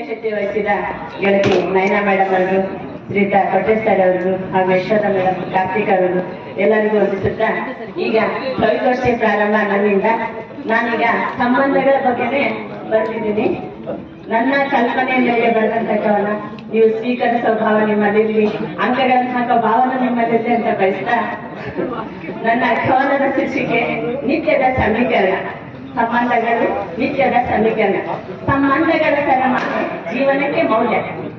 ಶಕ್ತಿ ವಹಿಸಿದ ಗೆಳತಿ ನಯನಾ ಮೇಡಮ್ ಅವರು ಶ್ರೀತಾ ಕೊಟ್ಟೇಶ್ ಸರ್ ಅವರು ಹಾಗೂ ಯಶೋಧ ಮೇಡಮ್ ಕಾರ್ತಿಕ್ ಅವರು ಎಲ್ಲರಿಗೂ ವಂದಿಸುತ್ತಾ ಈಗ ಕವಿಗೋಷ್ಠಿ ಪ್ರಾರಂಭ ನನ್ನಿಂದ ನಾನೀಗ ಸಂಬಂಧಗಳ ಬಗ್ಗೆನೇ ಬರ್ತಿದ್ದೀನಿ. ನನ್ನ ಕಲ್ಪನೆ ಮೇಲೆ ಬರೆದಂತ ಕವನ ನೀವು ಸ್ವೀಕರಿಸೋ ಭಾವ ನಿಮ್ಮಲ್ಲಿರ್ಲಿ, ಅಂಕಗಳನ್ನು ಹಾಕೋ ಭಾವನ ನಿಮ್ಮಲ್ಲಿರ್ಲಿ ಅಂತ ಬಯಸ್ತಾ, ನನ್ನ ಕವನದ ಶೀರ್ಷಿಕೆ ನಿತ್ಯದ ಸಮೀಕರಣ ಸಂಬಂಧಗಳು ನಿತ್ಯದ ಸಮೀಕರಣ ಸಂಬಂಧಗಳ ಸರಮಾಲೆ ಜೀವನಕ್ಕೆ ಮೌಲ್ಯ.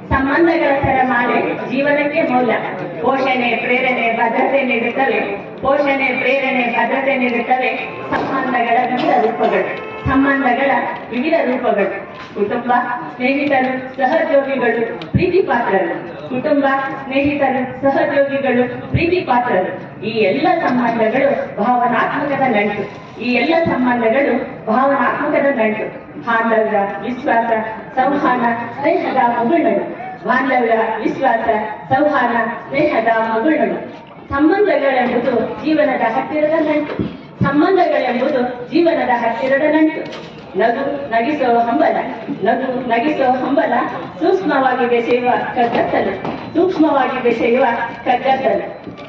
ಸಂಬಂಧಗಳ ಸರಮಾಲೆ ಜೀವನಕ್ಕೆ ಮೌಲ್ಯ. ಪೋಷಣೆ, ಪ್ರೇರಣೆ, ಭದ್ರತೆ ನೀಡುತ್ತವೆ. ಪೋಷಣೆ, ಪ್ರೇರಣೆ, ಭದ್ರತೆ ನೀಡುತ್ತವೆ. ಸಂಬಂಧಗಳ ವಿವಿಧ ರೂಪಗಳು. ಸಂಬಂಧಗಳ ವಿವಿಧ ರೂಪಗಳು. ಕುಟುಂಬ ಸ್ನೇಹಿತರು, ಸಹೋದ್ಯೋಗಿಗಳು, ಪ್ರೀತಿ ಪಾತ್ರರು. ಕುಟುಂಬ ಸ್ನೇಹಿತರು, ಸಹೋದ್ಯೋಗಿಗಳು, ಪ್ರೀತಿ ಪಾತ್ರರು. ಈ ಎಲ್ಲ ಸಂಬಂಧಗಳು ಭಾವನಾತ್ಮಕದ ನಂಟು. ಈ ಎಲ್ಲ ಸಂಬಂಧಗಳು ಭಾವನಾತ್ಮಕದ ನಂಟು. ಬಾಂಧವ್ಯ, ವಿಶ್ವಾಸ, ಸಂಹಾನ, ಸ್ನೇಹದ ಮುಗುಳ್ನಡು ಬಾಂಧವ್ಯ, ವಿಶ್ವಾಸ ಸಂವಹನ ಸ್ನೇಹದ ಮುಗುಳ್ನಡು ಸಂಬಂಧಗಳೆಂಬುದು ಜೀವನದ ಹತ್ತಿರದ ನಂಟು. ಸಂಬಂಧಗಳೆಂಬುದು ಜೀವನದ ಹತ್ತಿರದ ನಂಟು. ನಗು ನಗಿಸೋ ಹಂಬಲ. ನಗು ನಗಿಸೋ ಹಂಬಲ ಸೂಕ್ಷ್ಮವಾಗಿ ಬೆಸೆಯುವ ಕಗ್ಗತ್ತಲು ಸೂಕ್ಷ್ಮವಾಗಿ ಬೆಸೆಯುವ ಕಗ್ಗತ್ತಲು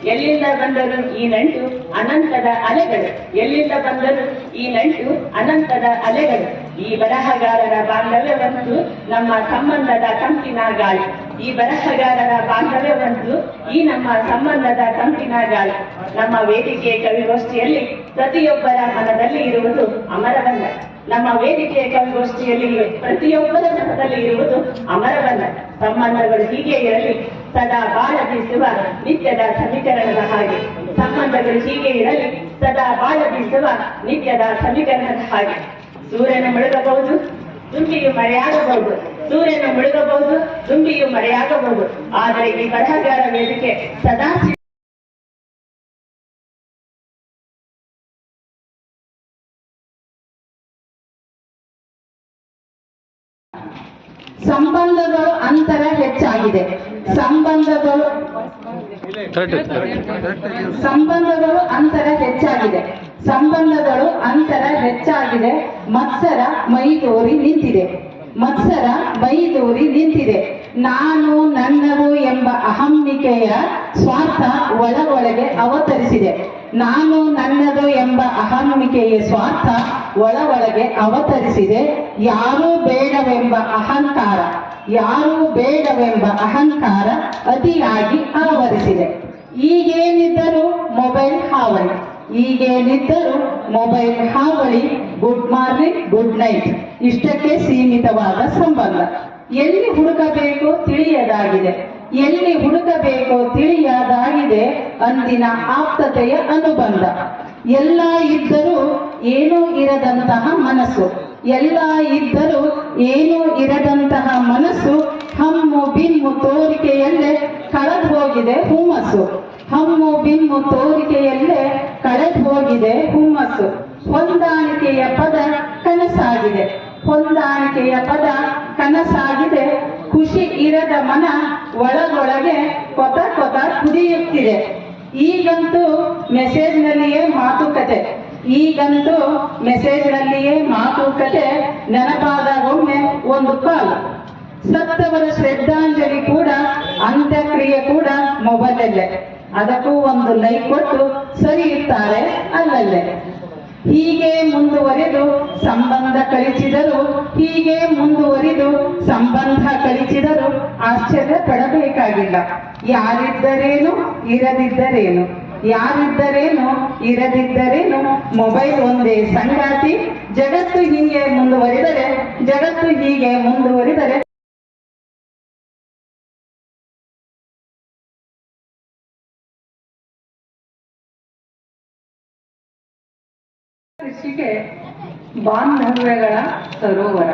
ಎಲ್ಲಿಂದ ಬಂದರು ಈ ನಂಟು ಅನಂತದ ಅಲೆಗಳು. ಎಲ್ಲಿಂದ ಬಂದರು ಈ ನಂಟು ಅನಂತದ ಅಲೆಗಳು. ಈ ಬರಹಗಾರರ ಬಾಂಧವ್ಯವಂತೂ ನಮ್ಮ ಸಂಬಂಧದ ಕಂಪಿನ ಗಾಳಿ. ಈ ಬರಹಗಾರರ ಬಾಂಧವ್ಯವಂತೂ ಈ ನಮ್ಮ ಸಂಬಂಧದ ಕಂಪಿನ ಗಾಳಿ. ನಮ್ಮ ವೇದಿಕೆ ಕವಿಗೋಷ್ಠಿಯಲ್ಲಿ ಪ್ರತಿಯೊಬ್ಬರ ಮನದಲ್ಲಿ ಇರುವುದು ಅಮರಬಂಧ ನಮ್ಮ ವೇದಿಕೆಯ ಕವಿಗೋಷ್ಠಿಯಲ್ಲಿ ಪ್ರತಿಯೊಬ್ಬರ ಮನದಲ್ಲಿ ಇರುವುದು ಅಮರವನ್ನ ಸಂಬಂಧಗಳು ಹೀಗೆ ಇರಲಿ. ಸದಾ ಬಾಳ ಬೀಸುವ ನಿತ್ಯದ ಸಮೀಕರಣದ ಹಾಗೆ. ಸಂಬಂಧಗಳು ಹೀಗೆ ಇರಲಿ. ಸದಾ ಬಾಳ ಬೀಸುವ ನಿತ್ಯದ ಸಮೀಕರಣದ ಹಾಗೆ. ಸೂರ್ಯನ ಮುಳುಗಬಹುದು, ತುಂಬಿಯು ಮರೆಯಾಗಬಹುದು. ಸೂರ್ಯನ ಮುಳುಗಬಹುದು, ತುಂಬಿಯು ಮರೆಯಾಗಬಹುದು. ಆದರೆ ಈ ಬರಹಗಾರ ವೇದಿಕೆ ಸದಾ ಸಂಬಂಧಗಳು ಅಂತರ ಹೆಚ್ಚಾಗಿದೆ. ಸಂಬಂಧಗಳು ಅಂತರ ಹೆಚ್ಚಾಗಿದೆ. ಮತ್ಸರ ಮೈದೋರಿ ನಿಂತಿದೆ. ಮತ್ಸರ ಮೈದೋರಿ ನಿಂತಿದೆ. ನಾನು ನನ್ನದು ಎಂಬ ಅಹಂಬಿಕೆಯ ಸ್ವಾರ್ಥ ಒಳ ಒಳಗೆ ಅವತರಿಸಿದೆ. ನಾನು ನನ್ನದು ಎಂಬ ಅಹಂಬಿಕೆಯ ಸ್ವಾರ್ಥ ಒಳ ಒಳಗೆ ಅವತರಿಸಿದೆ. ಯಾರೂ ಬೇಡವೆಂಬ ಅಹಂಕಾರ, ಯಾರೂ ಬೇಡವೆಂಬ ಅಹಂಕಾರ ಅತಿಯಾಗಿ ಆವರಿಸಿದೆ. ಈಗೇನಿದ್ದರೂ ಮೊಬೈಲ್ ಹಾವಳಿ. ಈಗೇನಿದ್ದರೂ ಮೊಬೈಲ್ ಹಾವಳಿ. ಗುಡ್ ಮಾರ್ನಿಂಗ್ ಗುಡ್ ನೈಟ್ ಇಷ್ಟಕ್ಕೆ ಸೀಮಿತವಾದ ಸಂಬಂಧ. ಎಲ್ಲಿ ಹುಡುಕಬೇಕೋ ತಿಳಿಯದಾಗಿದೆ. ಎಲ್ಲಿ ಹುಡುಕಬೇಕೋ ತಿಳಿಯದಾಗಿದೆ ಅಂದಿನ ಆಪ್ತತೆಯ ಅನುಬಂಧ. ಎಲ್ಲ ಇದ್ದರೂ ಏನೂ ಇರದಂತಹ ಮನಸ್ಸು. ಎಲ್ಲ ಇದ್ದರೂ ಏನೂ ಇರದಂತಹ ಮನಸ್ಸು ಹಮ್ಮು ಬಿಮ್ಮು ತೋರಿಕೆಯಲ್ಲೇ ಕಳೆದು ಹೋಗಿದೆ ಹುಮ್ಮಸ್ಸು. ಹಮ್ಮು ಬಿಮ್ಮು ತೋರಿಕೆಯಲ್ಲೇ ಕಳೆದು ಹೋಗಿದೆ ಹುಮ್ಮಸ್ಸು. ಹೊಂದಾಣಿಕೆಯ ಪದ ಕನಸಾಗಿದೆ. ಹೊಂದಾಣಿಕೆಯ ಪದ ಕನಸಾಗಿದೆ. ಖುಷಿ ಇರದ ಮನ ಒಳಗೊಳಗೆ ಕೊತ ಕೊತ ಕುದಿಯುತ್ತಿದೆ. ಈಗಂತೂ ಮೆಸೇಜ್ನಲ್ಲಿಯೇ ಮಾತುಕತೆ. ಈಗಂತೂ ಮೆಸೇಜ್ನಲ್ಲಿಯೇ ಮಾತುಕತೆ. ನೆನಪಾದಾಗೊಮ್ಮೆ ಒಂದು ಕಾಲ್. ಸತ್ತವರ ಶ್ರದ್ಧಾಂಜಲಿ ಕೂಡ, ಅಂತ್ಯಕ್ರಿಯೆ ಕೂಡ ಮೊಬೈಲಲ್ಲೇ. ಅದಕ್ಕೂ ಒಂದು ಲೈಕ್ ಕೊಟ್ಟು ಸರಿ ಇರ್ತಾರೆ ಅಲ್ಲಲ್ಲೇ. ಹೀಗೆ ಮುಂದುವರೆದು ಸಂಬಂಧ ಕಳಿಸಿದರು, ಹೀಗೆ ಮುಂದುವರಿದು ಸಂಬಂಧ ಕಳಿಸಿದರು ಆಶ್ಚರ್ಯ ಪಡಬೇಕಾಗಿಲ್ಲ. ಯಾರಿದ್ದರೇನು, ಇರದಿದ್ದರೇನು. ಯಾರಿದ್ದರೇನು, ಇರದಿದ್ದರೇನು. ಮೊಬೈಲ್ ಒಂದೇ ಸಂಗಾತಿ. ಜಗತ್ತು ಹೀಗೆ ಮುಂದುವರಿದರೆ, ಜಗತ್ತು ಹೀಗೆ ಮುಂದುವರಿದರೆ ಕೃಷಿಗೆ ಬಾಂಧವ್ಯಗಳ ಸರೋವರ.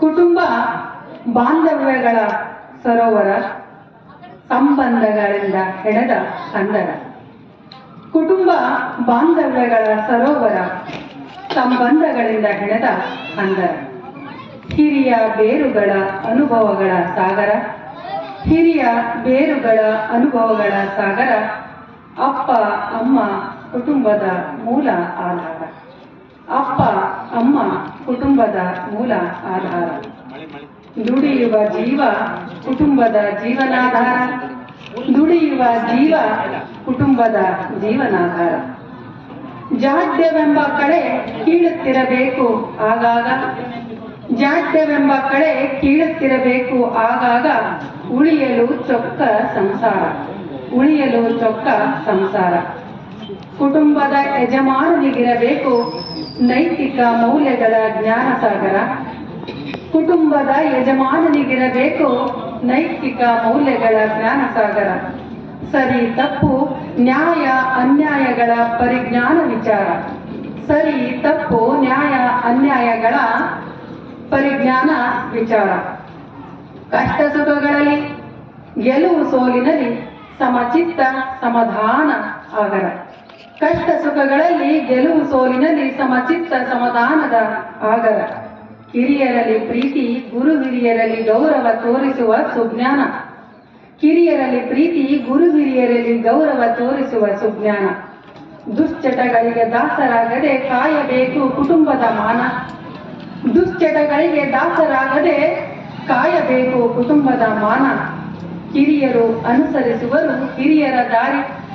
ಕುಟುಂಬ ಬಾಂಧವ್ಯಗಳ ಸರೋವರ ಸಂಬಂಧಗಳಿಂದ ಹೆಣೆದ ಸಂದರ ಕುಟುಂಬ ಬಾಂಧವ್ಯಗಳ ಸರೋವರ ಸಂಬಂಧಗಳಿಂದ ಹೆಣೆದ ಸಂದರ ಹಿರಿಯ ಬೇರುಗಳ ಅನುಭವಗಳ ಸಾಗರ. ಹಿರಿಯ ಬೇರುಗಳ ಅನುಭವಗಳ ಸಾಗರ. ಅಪ್ಪ, ಅಮ್ಮ ಕುಟುಂಬದ ಮೂಲ ಆಧಾರ. ಅಪ್ಪ, ಅಮ್ಮ, ಕುಟುಂಬದ ಮೂಲ ಆಧಾರ. ದುಡಿಯುವ ಜೀವ ಕುಟುಂಬದ ಜೀವನಾಧಾರ. ದುಡಿಯುವ ಜೀವ ಕುಟುಂಬದ ಜೀವನಾಧಾರ. ಜಾಡ್ಯವೆಂಬ ಕಡೆ ಕೀಳುತ್ತಿರಬೇಕು ಆಗಾಗ. ಜಾಡ್ಯವೆಂಬ ಕಡೆ ಕೀಳುತ್ತಿರಬೇಕು ಆಗಾಗ ಉಳಿಯಲು ಚೊಕ್ಕ ಸಂಸಾರ. ಉಳಿಯಲು ಚೊಕ್ಕ ಸಂಸಾರ. ಕುಟುಂಬದ ಯಜಮಾನನಿಗಿರಬೇಕು. ನೈತಿಕ ಮೌಲ್ಯಗಳ ಜ್ಞಾನ ಸಾಗರ. ಕುಟುಂಬದ ಯಜಮಾನನಿಗಿರಬೇಕು. ನೈತಿಕ ಮೌಲ್ಯಗಳ ಜ್ಞಾನ ಸಾಗರ. ಸರಿ, ತಪ್ಪು. ನ್ಯಾಯ ಅನ್ಯಾಯಗಳ ಪರಿಜ್ಞಾನ ವಿಚಾರ. ಸರಿ, ತಪ್ಪು. ನ್ಯಾಯ ಅನ್ಯಾಯಗಳ ಪರಿಜ್ಞಾನ ವಿಚಾರ. ಕಷ್ಟ ಸುಖಗಳಲ್ಲಿ, ಗೆಲುವು ಸೋಲಿನಲ್ಲಿ ಸಮಚಿತ್ತ ಸಮಾಧಾನ ಆಗರ ಕಷ್ಟ ಸುಖಗಳಲ್ಲಿ ಗೆಲುವು ಸೋಲಿನಲ್ಲಿ ಸಮಚಿತ್ತ ಸಮಾಧಾನದ ಆಗರ. ಕಿರಿಯರಲ್ಲಿ ಪ್ರೀತಿ ಗುರು ಹಿರಿಯರಲ್ಲಿ ಗೌರವ ತೋರಿಸುವ ಸುಜ್ಞಾನ. ಕಿರಿಯರಲ್ಲಿ ಪ್ರೀತಿ ಗುರು ಹಿರಿಯರಲ್ಲಿ ಗೌರವ ತೋರಿಸುವ ಸುಜ್ಞಾನ. ದುಶ್ಚಟಗಳಿಗೆ ದಾಸರಾಗದೆ ಕಾಯಬೇಕು ಕುಟುಂಬದ ಮಾನ. ದುಶ್ಚಟಗಳಿಗೆ ದಾಸರಾಗದೆ ಕಾಯಬೇಕು ಕುಟುಂಬದ ಮಾನ. ಕಿರಿಯರು ಅನುಸರಿಸುವರು ಹಿರಿಯರ ದಾರಿ.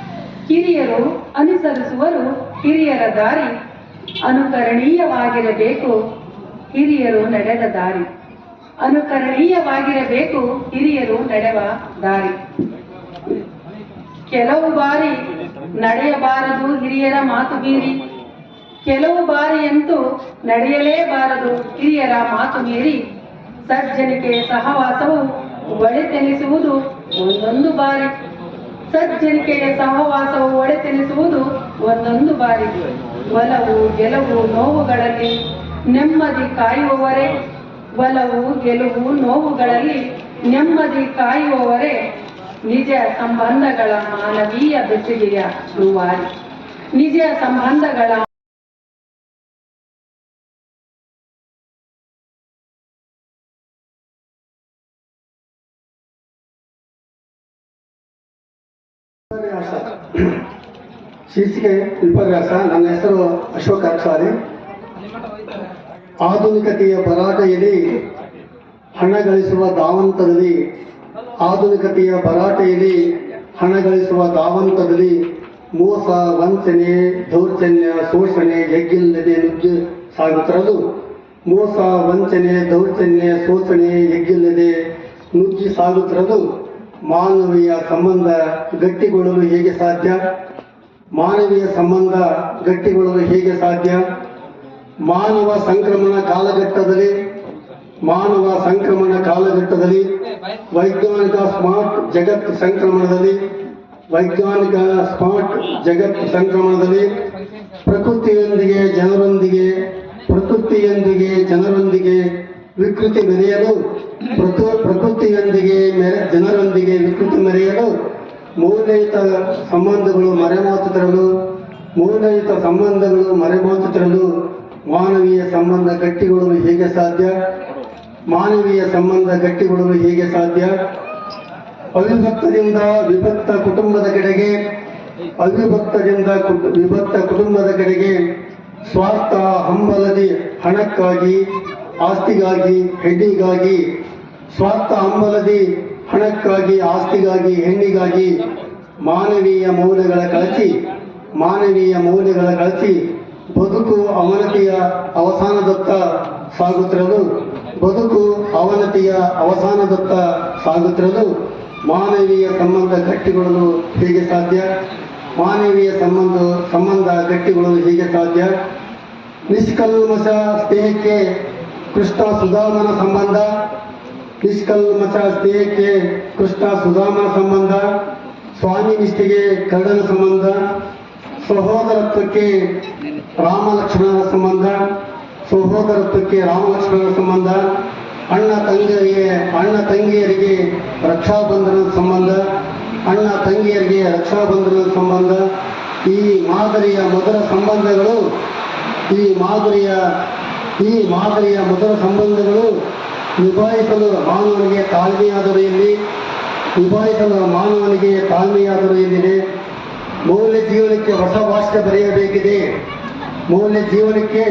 ಕಿರಿಯರು ಅನುಸರಿಸುವರು. ಹಿರಿಯರ ದಾರಿ ಅನುಕರಣೀಯವಾಗಿರಬೇಕು. ಹಿರಿಯರು ನಡೆದ ದಾರಿ ಅನುಕರಣೀಯವಾಗಿರಬೇಕು. ಹಿರಿಯರು ನಡೆವ ದಾರಿ. ಕೆಲವು ಬಾರಿ ನಡೆಯಬಾರದು ಹಿರಿಯರ ಮಾತು ಮೀರಿ. ಕೆಲವು ಬಾರಿಯಂತೂ ನಡೆಯಲೇಬಾರದು ಹಿರಿಯರ ಮಾತು ಮೀರಿ. ಸಜ್ಜನಿಕೆ ಸಹವಾಸವು ಒಳೆತೆನಿಸುವುದು ಒಂದೊಂದು ಬಾರಿ. ಸಜ್ಜನಿಕೆಯ ಸಹವಾಸವು ಒಡೆತೆನಿಸುವುದು ಒಂದೊಂದು ಬಾರಿ. ಒಲವು, ಗೆಲುವು, ನೋವುಗಳಲ್ಲಿ ನೆಮ್ಮದಿ ಕಾಯುವವರೇ. ಒಲವು, ಗೆಲುವು, ನೋವುಗಳಲ್ಲಿ ನೆಮ್ಮದಿ ಕಾಯುವವರೇ. ನಿಜ ಸಂಬಂಧಗಳ ಮಾನವೀಯ ಬೆಸುಗೆಯ ರೂವಾರಿ ನಿಜ ಸಂಬಂಧಗಳ ಶೀರ್ಷಿಕೆ ವಿಪರ್ಯಾಸ ನನ್ನ ಹೆಸರು ಅಶೋಕ್ ಆಚಾರಿ ಆಧುನಿಕತೆಯ ಭರಾಟೆಯಲ್ಲಿ ಹಣ ಗಳಿಸುವ ಧಾವಂತದಲ್ಲಿ, ಆಧುನಿಕತೆಯ ಭರಾಟೆಯಲ್ಲಿ ಹಣ ಗಳಿಸುವ ಧಾವಂತದಲ್ಲಿ ಮೋಸ, ವಂಚನೆ, ದೌರ್ಜನ್ಯ, ಶೋಷಣೆ ಎಗ್ಗಿಲ್ಲದೆ ನುಗ್ಗಿ ಸಾಗುತ್ತಿರಲು, ಮೋಸ, ವಂಚನೆ, ದೌರ್ಜನ್ಯ, ಶೋಷಣೆ ಎಗ್ಗಿಲ್ಲದೆ ನುಗ್ಗಿ ಸಾಗುತ್ತಿರಲು ಮಾನವೀಯ ಸಂಬಂಧ ಗಟ್ಟಿಗೊಳ್ಳಲು ಹೇಗೆ ಸಾಧ್ಯ? ಮಾನವೀಯ ಸಂಬಂಧ ಗಟ್ಟಿಗೊಳ್ಳಲು ಹೇಗೆ ಸಾಧ್ಯ? ಮಾನವ ಸಂಕ್ರಮಣ ಕಾಲಘಟ್ಟದಲ್ಲಿ, ಮಾನವ ಸಂಕ್ರಮಣ ಕಾಲಘಟ್ಟದಲ್ಲಿ, ವೈಜ್ಞಾನಿಕ ಸ್ಮಾರ್ಟ್ ಜಗತ್ ಸಂಕ್ರಮಣದಲ್ಲಿ, ವೈಜ್ಞಾನಿಕ ಸ್ಮಾರ್ಟ್ ಜಗತ್ ಸಂಕ್ರಮಣದಲ್ಲಿ, ಪ್ರಕೃತಿಯೊಂದಿಗೆ ಜನರೊಂದಿಗೆ ಪ್ರಕೃತಿಯೊಂದಿಗೆ ಜನರೊಂದಿಗೆ ವಿಕೃತಿ ಪ್ರತು- ಪ್ರಕೃತಿಯೊಂದಿಗೆ ಮೆರೆ ಜನರೊಂದಿಗೆ ವಿಕೃತಿ ಮೆರೆಯಲು ಮೂಲಯುತ ಸಂಬಂಧಗಳು ಮರೆಮಾಚು ತರಲು ಮೂಲಯುತ ಸಂಬಂಧಗಳು ಮರೆಮಾಚುತ್ತಿರಲು ಮಾನವೀಯ ಸಂಬಂಧ ಗಟ್ಟಿಗೊಳ್ಳಲು ಹೇಗೆ ಸಾಧ್ಯ? ಮಾನವೀಯ ಸಂಬಂಧ ಗಟ್ಟಿಗೊಳ್ಳಲು ಹೇಗೆ ಸಾಧ್ಯ? ಅವಿಭಕ್ತದಿಂದ ವಿಭಕ್ತ ಕುಟುಂಬದ ಕಡೆಗೆ, ಅವಿಭಕ್ತದಿಂದ ವಿಭಕ್ತ ಕುಟುಂಬದ ಕಡೆಗೆ ಸ್ವಾರ್ಥ ಹಂಬಲದಿ ಹಣಕ್ಕಾಗಿ, ಆಸ್ತಿಗಾಗಿ ಹೆಣ್ಣಿಗಾಗಿ ಸ್ವಾರ್ಥ ಹಂಬಲದಿ ಹಣಕ್ಕಾಗಿ, ಆಸ್ತಿಗಾಗಿ, ಹೆಣ್ಣಿಗಾಗಿ, ಮಾನವೀಯ ಮೌಲ್ಯಗಳ ಕಳಚಿ, ಮಾನವೀಯ ಮೌಲ್ಯಗಳ ಕಳಚಿ, ಬದುಕು ಅವನತಿಯ ಅವಸಾನದತ್ತ ಸಾಗುತ್ತಿರಲು, ಬದುಕು ಅವನತಿಯ ಅವಸಾನದತ್ತ ಸಾಗುತ್ತಿರಲು ಮಾನವೀಯ ಸಂಬಂಧ ಗಟ್ಟಿಗೊಳ್ಳಲು ಹೇಗೆ ಸಾಧ್ಯ? ಮಾನವೀಯ ಸಂಬಂಧ ಸಂಬಂಧ ಗಟ್ಟಿಗೊಳ್ಳಲು ಹೇಗೆ ಸಾಧ್ಯ? ನಿಷ್ಕಲ್ಮಶ ಸ್ನೇಹಕ್ಕೆ ಕೃಷ್ಣ ಸುಧಾಮನ ಸಂಬಂಧ ನಿಷ್ಕಲ್ಮಶ ದೇಹಕ್ಕೆ ಕೃಷ್ಣ ಸುಧಾಮನ ಸಂಬಂಧ, ಸ್ವಾಮಿ ನಿಷ್ಠೆಗೆ ಕರ್ಣನ ಸಂಬಂಧ, ಸಹೋದರತ್ವಕ್ಕೆ ರಾಮ ಲಕ್ಷ್ಮಣರ ಸಂಬಂಧ, ಸಹೋದರತ್ವಕ್ಕೆ ರಾಮ ಲಕ್ಷ್ಮಣರ ಸಂಬಂಧ, ಅಣ್ಣ ತಂಗಿಯರಿಗೆ ಅಣ್ಣ ತಂಗಿಯರಿಗೆ ರಕ್ಷಾಬಂಧನದ ಸಂಬಂಧ, ಅಣ್ಣ ತಂಗಿಯರಿಗೆ ರಕ್ಷಾಬಂಧನದ ಸಂಬಂಧ, ಈ ಮಾದರಿಯ ಮೊದಲ ಸಂಬಂಧಗಳು, ಈ ಮಾದರಿಯ ಈ ಮಾದರಿಯ ಮೊದಲ ಸಂಬಂಧಗಳು ನಿಭಾಯಿಸಲು ಮಾನವನಿಗೆ ತಾಳ್ಮೆಯಾದರೂ ಎಲ್ಲಿ ನಿಭಾಯಿಸಲು ಮಾನವನಿಗೆ ತಾಳ್ಮೆಯಾದರೂ ಇಲ್ಲಿದೆ ಮೌಲ್ಯ ಜೀವನಕ್ಕೆ ಹೊಸ ಭಾಷೆ ಬರೆಯಬೇಕಿದೆ. ಮೌಲ್ಯ ಜೀವನಕ್ಕೆ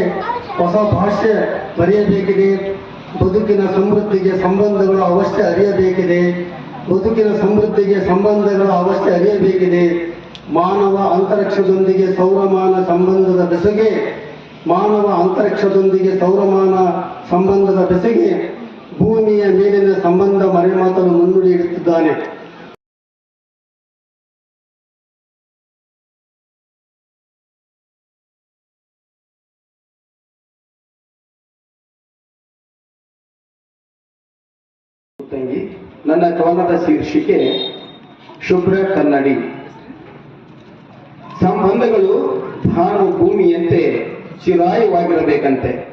ಹೊಸ ಭಾಷೆ ಬರೆಯಬೇಕಿದೆ. ಬದುಕಿನ ಸಮೃದ್ಧಿಗೆ ಸಂಬಂಧಗಳು ಅವಶ್ಯ ಅರಿಯಬೇಕಿದೆ. ಬದುಕಿನ ಸಮೃದ್ಧಿಗೆ ಸಂಬಂಧಗಳು ಅವಶ್ಯ ಅರಿಯಬೇಕಿದೆ. ಮಾನವ ಅಂತರಿಕ್ಷದೊಂದಿಗೆ ಸೌರಮಾನ ಸಂಬಂಧದ ಬೆಸಗೆ, ಮಾನವ ಅಂತರಿಕ್ಷದೊಂದಿಗೆ ಸೌರಮಾನ ಸಂಬಂಧದ ಬೆಸುಗೆ ಭೂಮಿಯ ಮೇಲಿನ ಸಂಬಂಧ ಮರೆಮಾತನ್ನು ಮಾತನ್ನು ಇಡುತ್ತಿದ್ದಾನೆ ತಂಗಿ, ನನ್ನ ಕವನದ ಶೀರ್ಷಿಕೆ ಶುಭ್ರ ಕನ್ನಡಿ. ಸಂಬಂಧಗಳು ಭಾನು ಭೂಮಿಯಂತೆ ಚಿರಾಯವಾಗಿರಬೇಕಂತೆ.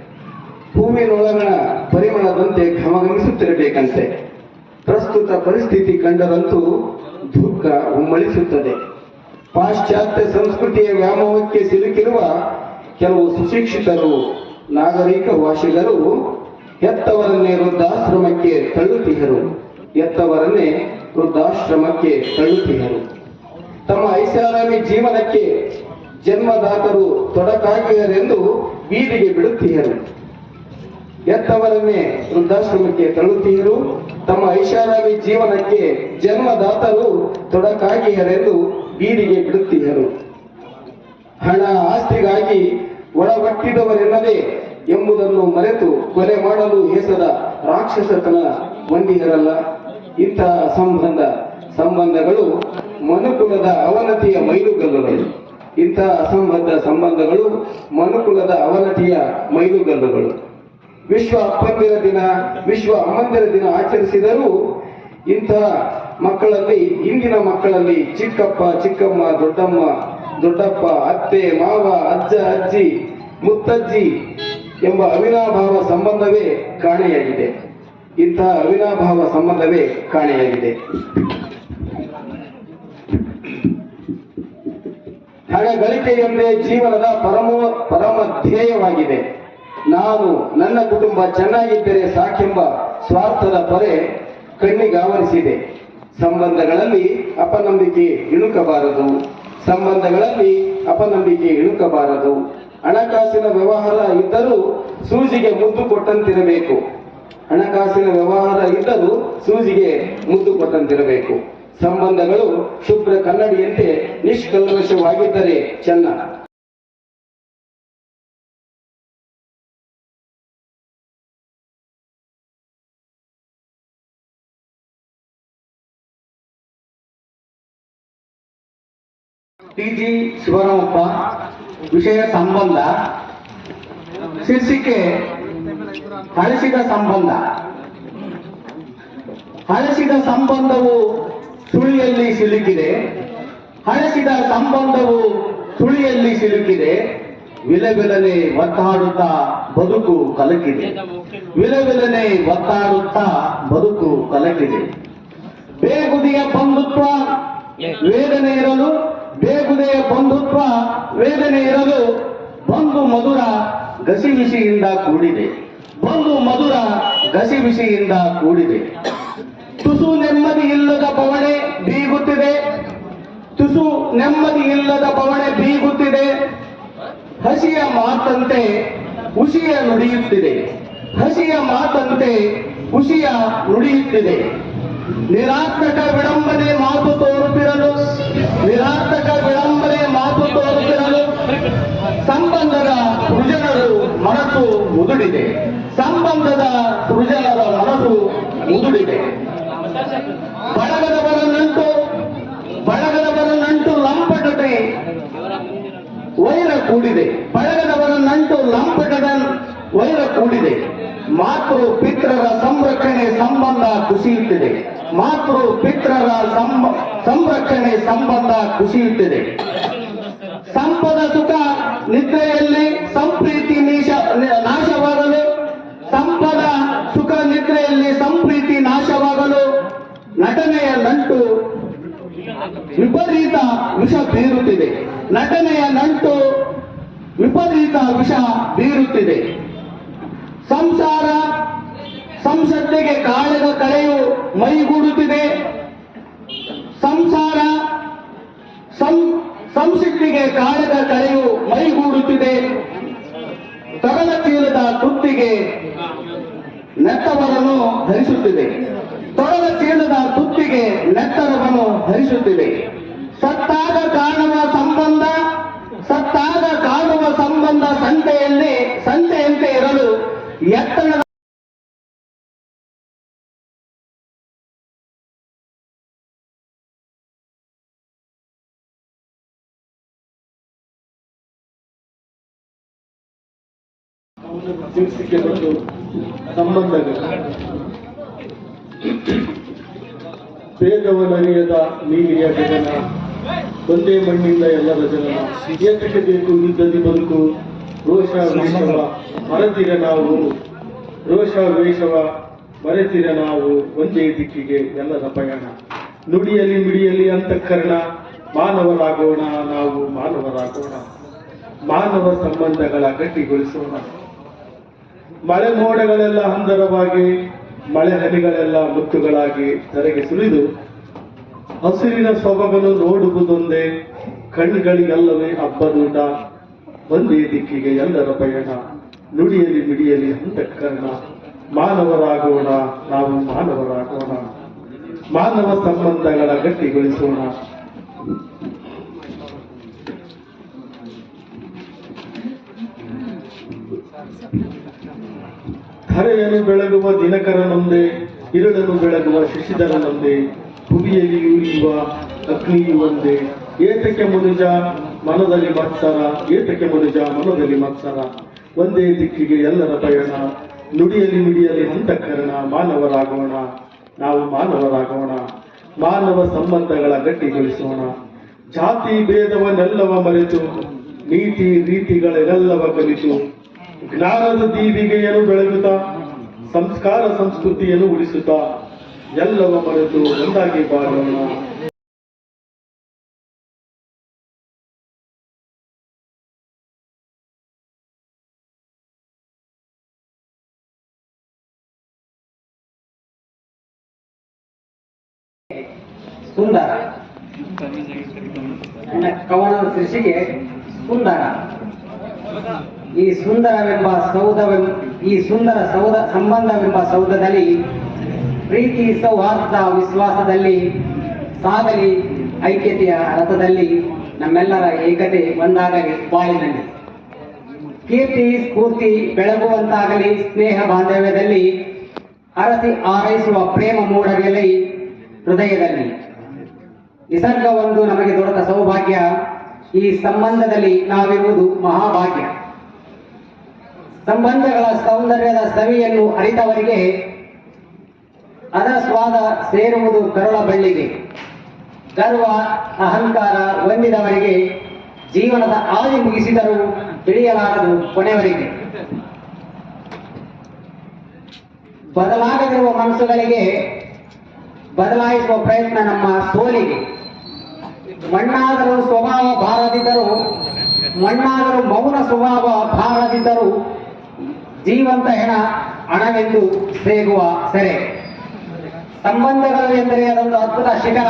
ಹೂವಿನೊಳಗಣ ಪರಿಮಳದಂತೆ ಘಮಘಮಿಸುತ್ತಿರಬೇಕಂತೆ ಪ್ರಸ್ತುತ ಪರಿಸ್ಥಿತಿ ಕಂಡರಂತೂ ದುಃಖ ಉಮ್ಮಳಿಸುತ್ತದೆ. ಪಾಶ್ಚಾತ್ಯ ಸಂಸ್ಕೃತಿಯ ವ್ಯಾಮೋಹಕ್ಕೆ ಸಿಲುಕಿರುವ ಕೆಲವು ಸುಶಿಕ್ಷಿತರು, ನಾಗರಿಕ ವಾಸಿಗರು ಹೆತ್ತವರನ್ನೇ ವೃದ್ಧಾಶ್ರಮಕ್ಕೆ ತಳ್ಳುತ್ತಿಹರು ಎತ್ತವರನ್ನೇ ವೃದ್ಧಾಶ್ರಮಕ್ಕೆ ತಳ್ಳುತ್ತಿಹರು ತಮ್ಮ ಐಷಾರಾಮಿ ಜೀವನಕ್ಕೆ ಜನ್ಮದಾತರು ತೊಡಕಾಗಿಯರೆಂದು ಬೀದಿಗೆ ಬಿಡುತ್ತಿಹರು ಎತ್ತವರನ್ನೇ ವೃದ್ಧಾಶ್ರಮಕ್ಕೆ ತಳ್ಳುತ್ತೀರು ತಮ್ಮ ಐಷಾರಾಮಿ ಜೀವನಕ್ಕೆ ಜನ್ಮದಾತರು ತೊಡಕಾಗಿಯರೆಂದು ಬೀದಿಗೆ ಬಿಡುತ್ತಿದ್ದರು ಹಣ ಆಸ್ತಿಗಾಗಿ ಒಳಗಟ್ಟಿದವರೆನ್ನದೇ ಎಂಬುದನ್ನು ಮರೆತು ಕೊಲೆ ಮಾಡಲು ಹೇಸದ ರಾಕ್ಷಸತನ ಮಂಡಿಗರಲ್ಲ ಇಂತಹ ಸಂಬಂಧ, ಸಂಬಂಧಗಳು ಮನುಕುಲದ ಅವನತಿಯ ಮೈಲುಗಲ್ಲುಗಳು. ಇಂತಹ ಅಸಂಬದ್ಧ ಸಂಬಂಧಗಳು ಮನುಕುಲದ ಅವನತಿಯ ಮೈಲುಗಲ್ಲುಗಳು. ವಿಶ್ವ ಅಪ್ಪಂದಿರ ದಿನ, ವಿಶ್ವ ಅಮ್ಮಂದಿರ ದಿನ ಆಚರಿಸಿದರೂ ಇಂತಹ ಮಕ್ಕಳಲ್ಲಿ, ಇಂದಿನ ಮಕ್ಕಳಲ್ಲಿ ಚಿಕ್ಕಪ್ಪ, ಚಿಕ್ಕಮ್ಮ, ದೊಡ್ಡಮ್ಮ, ದೊಡ್ಡಪ್ಪ, ಅತ್ತೆ, ಮಾವ, ಅಜ್ಜ, ಅಜ್ಜಿ, ಮುತ್ತಜ್ಜಿ ಎಂಬ ಅವಿನಾಭಾವ ಸಂಬಂಧವೇ ಕಾಣೆಯಾಗಿದೆ. ಇಂತಹ ಅವಿನಾಭಾವ ಸಂಬಂಧವೇ ಕಾಣೆಯಾಗಿದೆ. ಹಣ ಎಂದೇ ಜೀವನದ ಪರಮ ಪರಮ ಧ್ಯೇಯವಾಗಿದೆ ನಾನು ನನ್ನ ಕುಟುಂಬ ಚೆನ್ನಾಗಿದ್ದರೆ ಸಾಕೆಂಬ ಸ್ವಾರ್ಥದ ಪೊರೆ ಕಣ್ಣಿಗಾವರಿಸಿದೆ ಸಂಬಂಧಗಳಲ್ಲಿ ಅಪನಂಬಿಕೆ ಇಣುಕಬಾರದು. ಸಂಬಂಧಗಳಲ್ಲಿ ಅಪನಂಬಿಕೆ ಇಣುಕಬಾರದು. ಹಣಕಾಸಿನ ವ್ಯವಹಾರ ಇದ್ದರೂ ಸೂಜಿಗೆ ಮುದ್ದು ಕೊಟ್ಟಂತಿರಬೇಕು. ಹಣಕಾಸಿನ ವ್ಯವಹಾರ ಇದ್ದರೂ ಸೂಜಿಗೆ ಮುದ್ದು ಕೊಟ್ಟಂತಿರಬೇಕು. ಸಂಬಂಧಗಳು ಶುಭ್ರ ಕನ್ನಡಿಯಂತೆ ನಿಷ್ಕಲ್ಮಶವಾಗಿದ್ದರೆ ಚೆನ್ನ ಟಿ ಜಿ ಶಿವರಾಮಪ್ಪ ವಿಷಯ ಸಂಬಂಧ ಶೀರ್ಷಿಕೆ ಹಳಸಿದ ಸಂಬಂಧ. ಹಳಸಿದ ಸಂಬಂಧವು ಸುಳಿಯಲ್ಲಿ ಸಿಲುಕಿದೆ. ಹಳಸಿದ ಸಂಬಂಧವು ಸುಳಿಯಲ್ಲಿ ಸಿಲುಕಿದೆ. ವಿಲವಿಲನೆ ಒತ್ತಾಡುತ್ತಾ ಬದುಕು ಕಲಕಿದೆ. ವಿಲವಿಲನೆ ಒತ್ತಾಡುತ್ತಾ ಬದುಕು ಕಲಕಿದೆ. ಬೇಗುದಿಯ ಬಂಧುತ್ವ ವೇದನೆ ಇರಲು ಬೇಗುದೆಯ ಬಂಧುತ್ವ, ವೇದನೆ ಇರಲು ಬಂದು ಮಧುರ ಗಸಿಬಿಸಿಯಿಂದ ಕೂಡಿದೆ. ಬಂದು ಮಧುರ ಗಸಿಬಿಸಿಯಿಂದ ಕೂಡಿದೆ. ತುಸು ನೆಮ್ಮದಿ ಇಲ್ಲದ ಪವಣೆ ಬೀಗುತ್ತಿದೆ. ತುಸು ನೆಮ್ಮದಿ ಇಲ್ಲದ ಬವಣೆ ಬೀಗುತ್ತಿದೆ. ಹಸಿಯ ಮಾತಂತೆ ಹುಸಿಯ ನುಡಿಯುತ್ತಿದೆ. ಹಸಿಯ ಮಾತಂತೆ ಹುಸಿಯ ನುಡಿಯುತ್ತಿದೆ. ನಿರಾತ್ಮಕ ವಿಡಂಬನೆ ಮಾತು ತೋರುತ್ತಿರಲು ನಿರಾರ್ಥಕ ವಿಳಂಬನೆ ಮಾತು ತೋರುತ್ತಿರಲು ಸಂಬಂಧದ ಸೃಜನರು ಮನಸ್ಸು ಮುದುಡಿದೆ. ಸಂಬಂಧದ ಸೃಜನರ ಮನಸ್ಸು ಮುದುಡಿದೆ. ಬಳಗದವರ ನಂಟು ಬಳಗದವರ ನಂಟು ಲಂಪಟತೆ ವೈರ ಕೂಡಿದೆ. ಬಳಗದವರ ನಂಟು ಲಂಪಟದ ವೈರ ಕೂಡಿದೆ. ಮಾತೃ ಪಿತ್ರರ ಸಂರಕ್ಷಣೆ ಸಂಬಂಧ ಕುಸಿಯುತ್ತಿದೆ. ಮಾತೃ ಪಿತ್ರರ ಸಂರಕ್ಷಣೆ ಸಂಬಂಧ ಕುಸಿಯುತ್ತಿದೆ ಸಂಪದ ಸುಖ ನಿದ್ರೆಯಲ್ಲಿ ಸಂಪ್ರೀತಿ ನೀಶ ನಾಶವಾಗಲು, ಸಂಪದ ಸುಖ ನಿದ್ರೆಯಲ್ಲಿ ಸಂಪ್ರೀತಿ ನಾಶವಾಗಲು ನಟನೆಯ ನಂಟು ವಿಪರೀತ ವಿಷ ಬೀರುತ್ತಿದೆ. ನಟನೆಯ ನಂಟು ವಿಪರೀತ ವಿಷ ಬೀರುತ್ತಿದೆ. ಸಂಸಾರ ಸಂಸತ್ತಿಗೆ ಕಾಳದ ಕಳೆಯು ಮೈಗೂಡುತ್ತಿದೆ. ಸಂಸಾರ ಸಂ ಕಾಳದ ಕಳೆಯು ಮೈಗೂಡುತ್ತಿದೆ. ತಗಲ ಚೀಲದ ತುತ್ತಿಗೆ ನೆತ್ತವರನ್ನು ಧರಿಸುತ್ತಿದೆ. ತೊಡಲ ಚೀಲದ ತುತ್ತಿಗೆ ನೆತ್ತರವನ್ನು ಧರಿಸುತ್ತಿದೆ. ಸತ್ತಾದ ಕಾಣುವ ಸಂಬಂಧ, ಸತ್ತಾದ ಕಾಣುವ ಸಂಬಂಧ ಸಂತೆಯಲ್ಲಿ ಸಂತೆಯಂತೆ ಇರಲು ಎತ್ತರದ ಶೀರ್ಷಿಕೆ ಮತ್ತು ಸಂಬಂಧಗಳು ಭೇದವನರಿಯದ ನೀಲಿಯ ಜಗನ ಒಂದೇ ಮಣ್ಣಿಂದ ಎಲ್ಲರ ಜನನ ಏಕಕ್ಕೆ ಬೇಕು ಯುದ್ಧದಿ ಬದುಕು? ರೋಷ ವೇಷವ, ಮರೆತಿರ ನಾವು. ರೋಷ ವೇಷವ, ಮರೆತಿರ ನಾವು. ಒಂದೇ ದಿಕ್ಕಿಗೆ ಎಲ್ಲರ ಪಯಣ. ನುಡಿಯಲ್ಲಿ ಮಿಡಿಯಲ್ಲಿ ಅಂತಃಕರಣ, ಮಾನವರಾಗೋಣ ನಾವು, ಮಾನವರಾಗೋಣ. ಮಾನವ ಸಂಬಂಧಗಳ ಗಟ್ಟಿಗೊಳಿಸೋಣ. ಮಳೆ ಮೋಡಗಳೆಲ್ಲ ಹಂದರವಾಗಿ, ಮಳೆ ಹನಿಗಳೆಲ್ಲ ಮುತ್ತುಗಳಾಗಿ ಧರೆಗೆ ಸುರಿದು ಹಸಿರಿನ ಸೊಬಗನ್ನು ನೋಡುವುದೊಂದೇ ಕಣ್ಗಳಿಗೆಲ್ಲವೇ ಹಬ್ಬದೂಟ. ಒಂದೇ ದಿಕ್ಕಿಗೆ ಎಲ್ಲರ ಪಯಣ ಬಿಡಿಯಲಿ ಅಂತ ಕಣ್ಣ ಮಾನವರಾಗೋಣ, ನಾವು ಮಾನವರಾಗೋಣ. ಮಾನವ ಸಂಬಂಧಗಳ ಗಟ್ಟಿಗೊಳಿಸೋಣ. ಧರೆಯನ್ನು ಬೆಳಗುವ ದಿನಕರನೊಂದೇ ಇರಳನ್ನು ಬೆಳಗುವ ಶಶಿಧರನೊಂದೇ ಭುವಿಯಲ್ಲಿ ಉರಿಯುವ ಅಗ್ನಿಯು ಒಂದೇ. ಏತಕ್ಕೆ ಮುನುಜ ಮನದಲ್ಲಿ ಮತ್ಸರ, ಏತಕ್ಕೆ ಮುನುಜ ಮನದಲ್ಲಿ ಮತ್ಸರ. ಒಂದೇ ದಿಕ್ಕಿಗೆ ಎಲ್ಲರ ಪಯಣ, ನುಡಿಯಲ್ಲಿ ನುಡಿಯಲ್ಲಿ ಅಂತಃಕರಣ ಮಾನವರಾಗೋಣ. ನಾವು ಮಾನವರಾಗೋಣ, ಮಾನವ ಸಂಬಂಧಗಳ ಗಟ್ಟಿಗೊಳಿಸೋಣ. ಜಾತಿ ಭೇದವನ್ನೆಲ್ಲವ ಮರೆತು, ನೀತಿ ರೀತಿಗಳೆಲ್ಲವ ಕಲಿತು ಜ್ಞಾನದ ದೀವಿಗೆಯನ್ನು ಬೆಳಗುತ್ತಾ ಸಂಸ್ಕಾರ ಸಂಸ್ಕೃತಿಯನ್ನು ಉಳಿಸುತ್ತಾ ಎಲ್ಲವ ಮರೆತು ಒಂದಾಗಿ ಬಾಳೋಣ. ಸುಂದರ. ನನ್ನ ಕವನದ ಶೀರ್ಷಿಕೆ ಸುಂದರ. ಈ ಸುಂದರವೆಂಬ ಸೌಧವೆಂಬ ಈ ಸುಂದರ ಸೌಧ ಸಂಬಂಧವೆಂಬ ಸೌಧದಲ್ಲಿ ಪ್ರೀತಿ, ಸೌಹಾರ್ದ, ವಿಶ್ವಾಸದಲ್ಲಿ ಸಾಗಲಿ ಐಕ್ಯತೆಯ ರಥದಲ್ಲಿ ನಮ್ಮೆಲ್ಲರ ಏಕತೆ ಒಂದಾಗಲಿ ಬಾಳಿನಲ್ಲಿ ಕೀರ್ತಿ, ಸ್ಫೂರ್ತಿ ಬೆಳಗುವಂತಾಗಲಿ ಸ್ನೇಹ ಬಾಂಧವ್ಯದಲ್ಲಿ ಅರಸಿ ಆರೈಸುವ ಪ್ರೇಮ ಮೂಡಗಲಿ ಹೃದಯದಲ್ಲಿ. ನಿಸರ್ಗ ಒಂದು ನಮಗೆ ದೊರೆತ ಸೌಭಾಗ್ಯ, ಈ ಸಂಬಂಧದಲ್ಲಿ ನಾವಿರುವುದು ಮಹಾಭಾಗ್ಯ. ಸಂಬಂಧಗಳ ಸೌಂದರ್ಯದ ಸವಿಯನ್ನು ಅರಿತವರಿಗೆ ಅದರ ಸ್ವಾದ ಸೇರುವುದು ಕರುಳ ಬಳ್ಳಿಗೆ. ಗರ್ವ, ಅಹಂಕಾರ ಹೊಂದಿದವರಿಗೆ ಜೀವನದ ಆದಿ ಮುಗಿಸಿದರೂ ತಿಳಿಯಲಾರದು ಕೊನೆಯವರಿಗೆ. ಬದಲಾಗದಿರುವ ಮನಸ್ಸುಗಳಿಗೆ ಬದಲಾಯಿಸುವ ಪ್ರಯತ್ನ ನಮ್ಮ ಸೋಲಿಗೆ. ಮಣ್ಣಾದರೂ ಸ್ವಭಾವ ಭಾರದಿದ್ದರೂ, ಮಣ್ಣಾದರೂ ಮೌನ ಸ್ವಭಾವ ಭಾರದಿದ್ದರೂ ಜೀವಂತ ಹೆಣ ಹಣವೆಂದು ಸೇಗುವ ಸೆರೆ. ಸಂಬಂಧಗಳು ಎಂದರೆ ಅದೊಂದು ಅದ್ಭುತ ಶಿಖರ.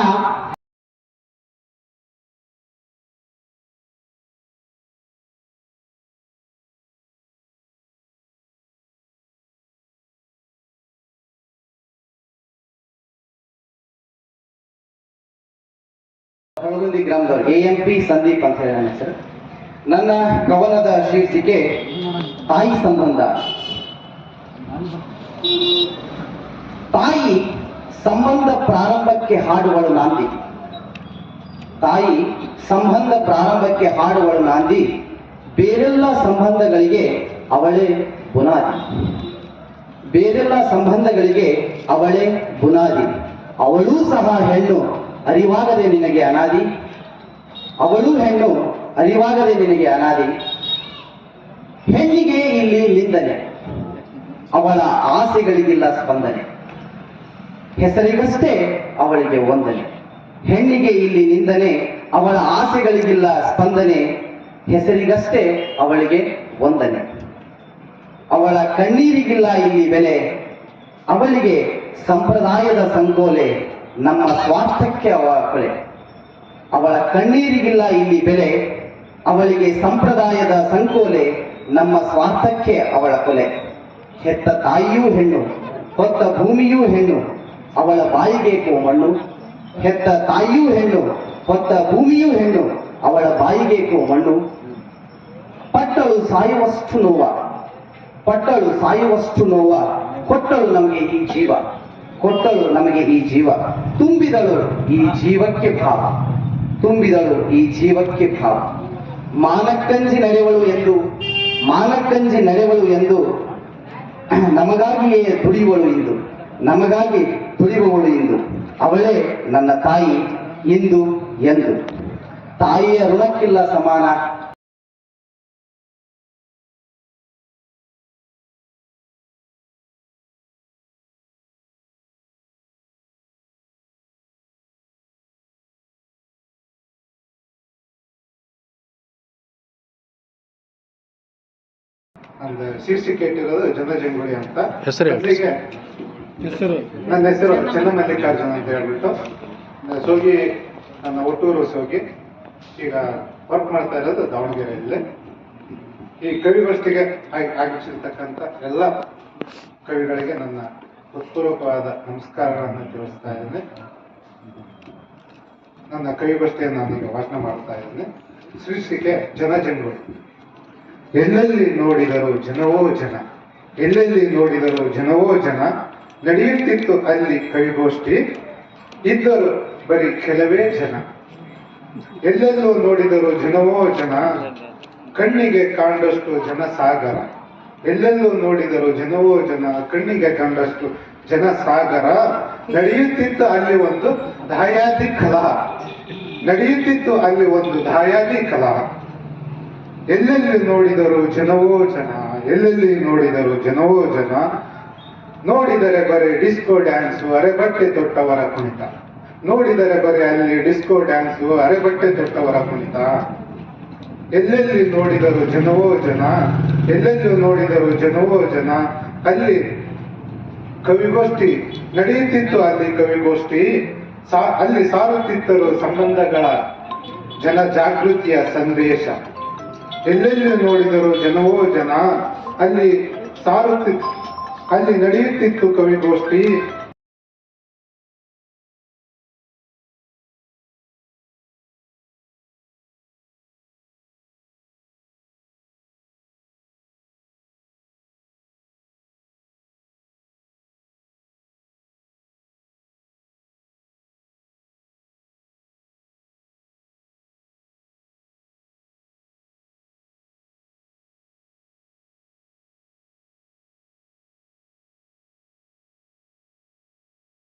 ಗ್ರಾಮದವರು ಎ ಎಂ ಸಂದೀಪ್ ಅಂತ ಹೇಳಿ ನನ್ನ ನನ್ನ ಕವನದ ಶೀರ್ಷಿಕೆ ತಾಯಿ ಸಂಬಂಧ. ತಾಯಿ ಸಂಬಂಧ ಪ್ರಾರಂಭಕ್ಕೆ ಹಾಡುವಳು ನಾಂದಿ. ತಾಯಿ ಸಂಬಂಧ ಪ್ರಾರಂಭಕ್ಕೆ ಹಾಡುವಳು ನಾಂದಿ. ಬೇರೆಲ್ಲ ಸಂಬಂಧಗಳಿಗೆ ಅವಳೇ ಬುನಾದಿ. ಬೇರೆಲ್ಲ ಸಂಬಂಧಗಳಿಗೆ ಅವಳೇ ಬುನಾದಿ. ಅವಳೂ ಸಹ ಹೆಣ್ಣು, ಅರಿವಾಗದೆ ನಿನಗೆ ಅನಾದಿ. ಅವಳೂ ಹೆಣ್ಣು, ಅರಿವಾಗದೆ ನಿನಗೆ ಅನಾದಿ. ಹೆಣ್ಣಿಗೆ ಇಲ್ಲಿ ನಿಂದನೆ, ಅವಳ ಆಸೆಗಳಿಗಿಲ್ಲ ಸ್ಪಂದನೆ. ಹೆಸರಿಗಷ್ಟೇ ಅವಳಿಗೆ ವಂದನೆ. ಹೆಣ್ಣಿಗೆ ಇಲ್ಲಿ ನಿಂದನೆ, ಅವಳ ಆಸೆಗಳಿಗಿಲ್ಲ ಸ್ಪಂದನೆ. ಹೆಸರಿಗಷ್ಟೇ ಅವಳಿಗೆ ವಂದನೆ. ಅವಳ ಕಣ್ಣೀರಿಗಿಲ್ಲ ಇಲ್ಲಿ ಬೆಲೆ. ಅವಳಿಗೆ ಸಂಪ್ರದಾಯದ ಸಂಕೋಲೆ ನಮ್ಮ ಸ್ವಾರ್ಥಕ್ಕೆ ಅವಳ ಅವಳ ಕಣ್ಣೀರಿಗಿಲ್ಲ ಇಲ್ಲಿ ಬೆಲೆ. ಅವಳಿಗೆ ಸಂಪ್ರದಾಯದ ಸಂಕೋಲೆ ನಮ್ಮ ಸ್ವಾರ್ಥಕ್ಕೆ ಅವಳ ಕೊಲೆ. ಹೆತ್ತ ತಾಯಿಯೂ ಹೆಣ್ಣು, ಹೊತ್ತ ಭೂಮಿಯೂ ಹೆಣ್ಣು, ಅವಳ ಬಾಯಿಗೆ ಮಣ್ಣು ಹೆತ್ತ ತಾಯಿಯೂ ಹೆಣ್ಣು, ಹೊತ್ತ ಭೂಮಿಯೂ ಹೆಣ್ಣು, ಅವಳ ಬಾಯಿಗೆ ಮಣ್ಣು ಪಟ್ಟಳು ಸಾಯುವಷ್ಟು ನೋವ, ಪಟ್ಟಳು ಸಾಯುವಷ್ಟು ನೋವ. ಕೊಟ್ಟಳು ನಮಗೆ ಈ ಜೀವ, ಕೊಟ್ಟಳು ನಮಗೆ ಈ ಜೀವ. ತುಂಬಿದಳು ಈ ಜೀವಕ್ಕೆ ಭಾವ, ತುಂಬಿದಳು ಈ ಜೀವಕ್ಕೆ ಭಾವ. ಮಾನಕ್ಕಂಜಿ ನಡೆವಳು ಎಂದು ಮಾನಕ್ಕಂಜಿ ನಡೆವಳು ಎಂದು ನಮಗಾಗಿಯೇ ದುಡಿಯುವಳು ಇಂದು. ನಮಗಾಗಿ ದುಡಿಯುವವಳು ಇಂದು. ಅವಳೇ ನನ್ನ ತಾಯಿ ಇಂದು ಎಂದು. ತಾಯಿಯ ಋಣಕ್ಕಿಲ್ಲ ಸಮಾನ. ಒಂದು ಶೀರ್ಷಿಕೆ ಇರೋದು ಜನಜಂಗುಳಿ ಅಂತ. ಹೆಸರು ಹೇಳಿ. ಮೊದ್ಲಿಗೆ ಹೆಸರು. ನನ್ನ ಹೆಸರು ಚನ್ನಮಲ್ಲಿಕಾರ್ಜುನ ಅಂತ ಹೇಳ್ಬಿಟ್ಟು ನಾನು ಸೋಗಿ ನನ್ನ ಒಟ್ಟೂರು ಸೋಗಿ ಈಗ ವರ್ಕ್ ಮಾಡ್ತಾ ಇರೋದು ದಾವಣಗೆರೆಯಲ್ಲಿ. ಈ ಕವಿಗೋಷ್ಠಿಗೆ ಆಗ್- ಆಗಮಿಸಿರ್ತಕ್ಕಂಥ ಎಲ್ಲ ಕವಿಗಳಿಗೆ ನನ್ನ ಹೃತ್ಪೂರ್ವಕವಾದ ನಮಸ್ಕಾರಗಳನ್ನು ತಿಳಿಸ್ತಾ ಇದ್ದೇನೆ. ನನ್ನ ಕವಿಗೋಷ್ಠಿಯನ್ನು ನಾನೀಗ ವಾಚನ ಮಾಡ್ತಾ ಇದ್ದೇನೆ. ಶೀರ್ಷಿಕೆ ಜನಜಂಗುಳಿ ಎಲ್ಲೆಲ್ಲಿ ನೋಡಿದರು ಜನವೋ ಜನ, ಎಲ್ಲೆಲ್ಲಿ ನೋಡಿದರು ಜನವೋ ಜನ, ನಡೆಯುತ್ತಿತ್ತು ಅಲ್ಲಿ ಕವಿಗೋಷ್ಠಿ ಇದ್ದರು ಬರೀ ಕೆಲವೇ ಜನ. ಎಲ್ಲೆಲ್ಲೂ ನೋಡಿದರು ಜನವೋ ಜನ, ಕಣ್ಣಿಗೆ ಕಾಂಡಷ್ಟು ಜನ ಸಾಗರ. ಎಲ್ಲೆಲ್ಲೂ ನೋಡಿದರು ಜನವೋ ಜನ, ಕಣ್ಣಿಗೆ ಕಂಡಷ್ಟು ಜನಸಾಗರ ನಡೆಯುತ್ತಿತ್ತು ಅಲ್ಲಿ ಒಂದು ದಾಯಾದಿ ಕಲಹ ನಡೆಯುತ್ತಿತ್ತು ಅಲ್ಲಿ ಒಂದು ದಾಯಾದಿ ಕಲಹ ಎಲ್ಲೆಲ್ಲಿ ನೋಡಿದರು ಜನವೋ ಜನ ಎಲ್ಲೆಲ್ಲಿ ನೋಡಿದರು ಜನವೋ ಜನ ನೋಡಿದರೆ ಬರೀ ಡಿಸ್ಕೋ ಡ್ಯಾನ್ಸು, ಅರೆಬಟ್ಟೆ ತೊಟ್ಟವರ ಕುಣಿತ. ನೋಡಿದರೆ ಬರೀ ಅಲ್ಲಿ ಡಿಸ್ಕೋ ಡ್ಯಾನ್ಸು, ಅರೆಬಟ್ಟೆ ತೊಟ್ಟವರ ಕುಣಿತ. ಎಲ್ಲೆಲ್ಲಿ ನೋಡಿದರು ಜನವೋ ಜನ ಎಲ್ಲೆಲ್ಲೂ ನೋಡಿದರು ಜನವೋ ಜನ ಅಲ್ಲಿ ಕವಿಗೋಷ್ಠಿ ನಡೆಯುತ್ತಿತ್ತು, ಅಲ್ಲಿ ಕವಿಗೋಷ್ಠಿ ಅಲ್ಲಿ ಸಾರುತ್ತಿದ್ದರು ಸಂಬಂಧಗಳ ಜನ ಜಾಗೃತಿಯ ಸಂದೇಶ ಎಲ್ಲೆಲ್ಲಿ ನೋಡಿದರೂ ಜನವೋ ಜನ ಅಲ್ಲಿ ಸಾರುತ್ತಿತ್ತು ಅಲ್ಲಿ ನಡೆಯುತ್ತಿತ್ತು ಕವಿಗೋಷ್ಠಿ.